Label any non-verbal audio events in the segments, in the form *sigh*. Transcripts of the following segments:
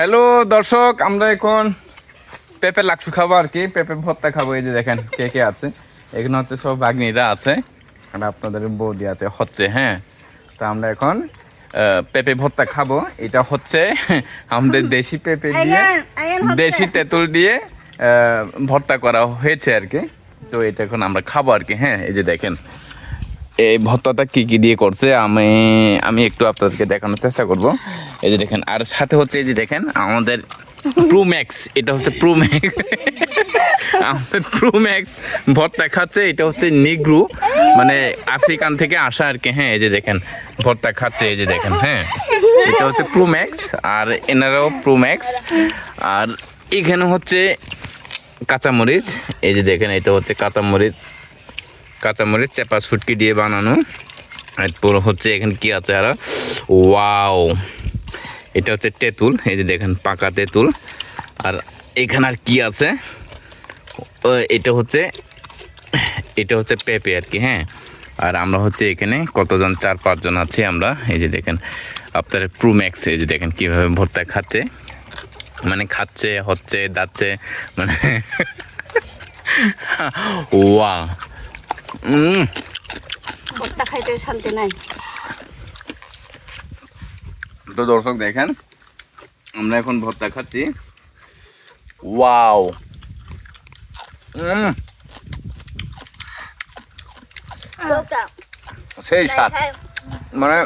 Hello দর্শক আমরা এখন পেঁপে লাকসু খাব আর কি। পেঁপে ভর্তা খাব এই যে দেখেন কে কে আছে। এখানে হচ্ছে সব বাগনিরা আছে আর আপনাদের বৌদি আছে হচ্ছে হ্যাঁ। তো আমরা এখন পেঁপে ভর্তা খাব। এটা হচ্ছে আমাদের দেশি পেঁপে দিয়ে। দেশি তেঁতুল দিয়ে ভর্তা করা হয়েছে আর কি। তো এটা এখন আমরা খাব আর কি হ্যাঁ এই যে দেখেন। এই ভর্তাটা কি কি দিয়ে করছে আমি আমি একটু আপনাদেরকে দেখানোর চেষ্টা করব। এই যে দেখেন, আর সাথে হচ্ছে এই যে দেখেন, আমাদের প্রুম্যাক্স এটা হচ্ছে প্রুম্যাক্স আমাদের প্রুম্যাক্স ভর্তা খাচ্ছে, এটা হচ্ছে নিগ্রু মানে আফ্রিকান থেকে আসা আর কি হ্যাঁ এই যে দেখেন, ভর্তা খাচ্ছে, এই যে দেখেন হ্যাঁ। এটা হচ্ছে প্রুম্যাক্স আর এনারাও প্রুম্যাক্স আর এখানে হচ্ছে কাঁচামরিচ, এই যে দেখেন, এটা হচ্ছে কাঁচামরিচ। কাঁচামরিচ, চেপা সুটকি দিয়ে বানানো। এরপর হচ্ছে এখানে কি আছে আর? ওয়াও এটা হচ্ছে তেঁতুল, এই যে দেখেন পাকা তেঁতুল। আর এখানে আর কি আছে? এটা হচ্ছে এটা হচ্ছে পেঁপে আর কি হ্যাঁ। আর আমরা হচ্ছে এখানে কতজন, চার, পাঁচজন আছি আমরা। এই যে দেখেন, আপনার প্রুম্যাক্স এই যে দেখেন কীভাবে ভর্তা খাচ্ছে। মানে খাচ্ছে, হচ্ছে, দাচ্ছে মানে *laughs* ওয়া খাইতে শান্তি নাই। তো দর্শক দেখেন আমরা এখন ভর্তা খাচ্ছি। ওয়াও! সেই স্বাদ। মানে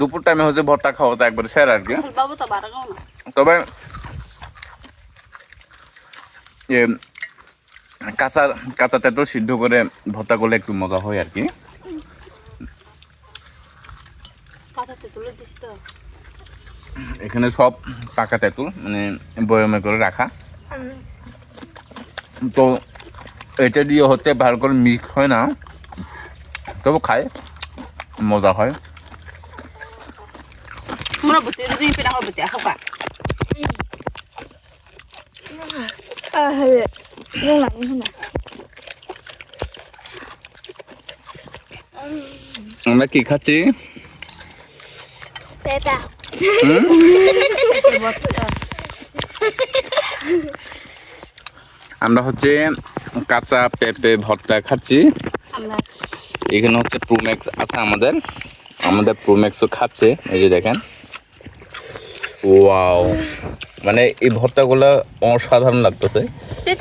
দুপুর টাইমে হচ্ছে ভর্তা খাওয়া তো একবার সের আর কি। তো তবে কাঁচা কাঁচা তেঁতুল সিদ্ধ করে ভর্তা করলে একটু মজা হয় আর কি। এখানে সব পাকা তেঁতুল মানে বয়মে করে রাখা। তো এটা দিয়ে হতে ভালো করে মিক্স হয় না তবু খায় মজা হয়। আমরা কি খাচ্ছি? পেঁপা? আমরা হচ্ছে কাঁচা পেঁপে ভর্তা খাচ্ছি। এখানে হচ্ছে প্রোম্যাক্স আছে আমাদের। আমাদের প্রোম্যাক্সও খাচ্ছে এই যে দেখেন। ওয়াও মানে এই ভর্তাগুলো অসাধারণ লাগতেছে। তুই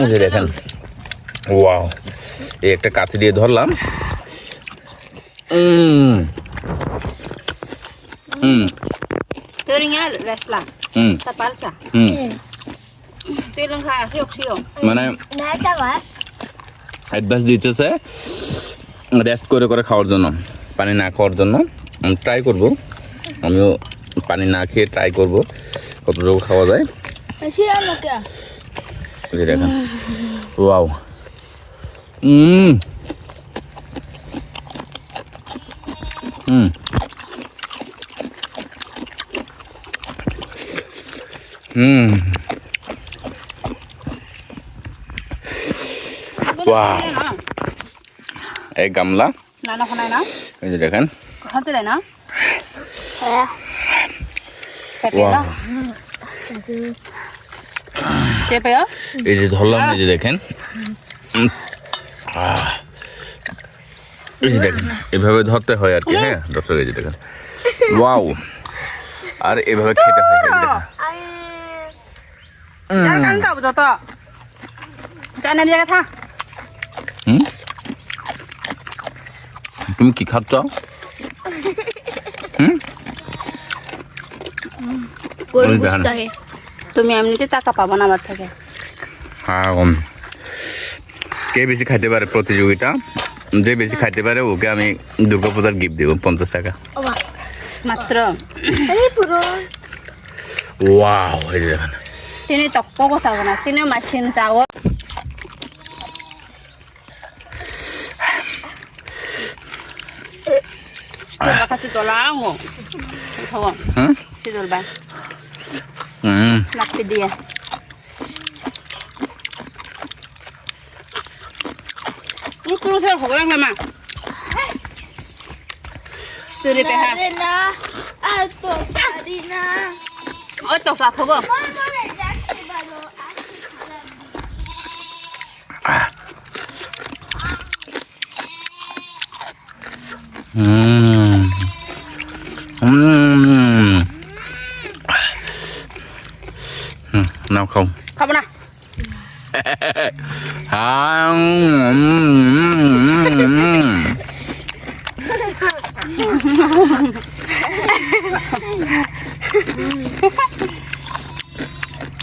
এই যে দেখেন। ওয়াও এই একটা কাঁচি দিয়ে ধরলাম। হুম সিও মানে অ্যাডভাইস দিতেছে রেস্ট করে করে খাওয়ার জন্য পানি না খাওয়ার জন্য আমি ট্রাই করব আমিও পানি না খেয়ে ট্রাই করব কতটুকু খাওয়া যায় দেখেন ওয়াও হুম হুম Wow. এই গামলা এই যে দেখেন এই যে ধরলাম এই যে দেখেন। এই যে দেখেন এভাবে ধরতে হয় আর কি হ্যাঁ দর্শক এই যে দেখেন ওয়াও আর এভাবে খেতে হয় তুমি কি খাচ্ছ। বুঝতে হয় তুমি এমনিতে টাকা পাবো না আমার থেকে। হ্যাঁ উম, কে বেশি খাইতে পারে প্রতিযোগিতা? যে বেশি খাইতে পারে ওকে আমি দুর্গা পূজার গিফট দেবো পঞ্চাশ টাকা। মাত্র। এই পুরো। ওয়াও এই যে দেখেন। तिने तप्पको सागना तिने माशीन Sao 같이 돌아오고 저거 응? 시돌반 음 낙피디야 이거 새로 고기랑 가마 시돌이 배하 나리나 아또 사리나 어쩌 사 그거 อืม อืม nào không không nào không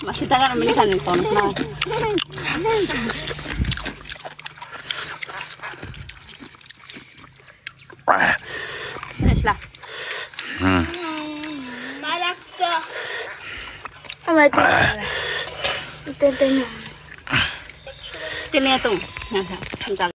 masih tangan ini kan kono arkadaşlar. Hı. Barakta. Ama Dede ne? Dede ne? Dede ne?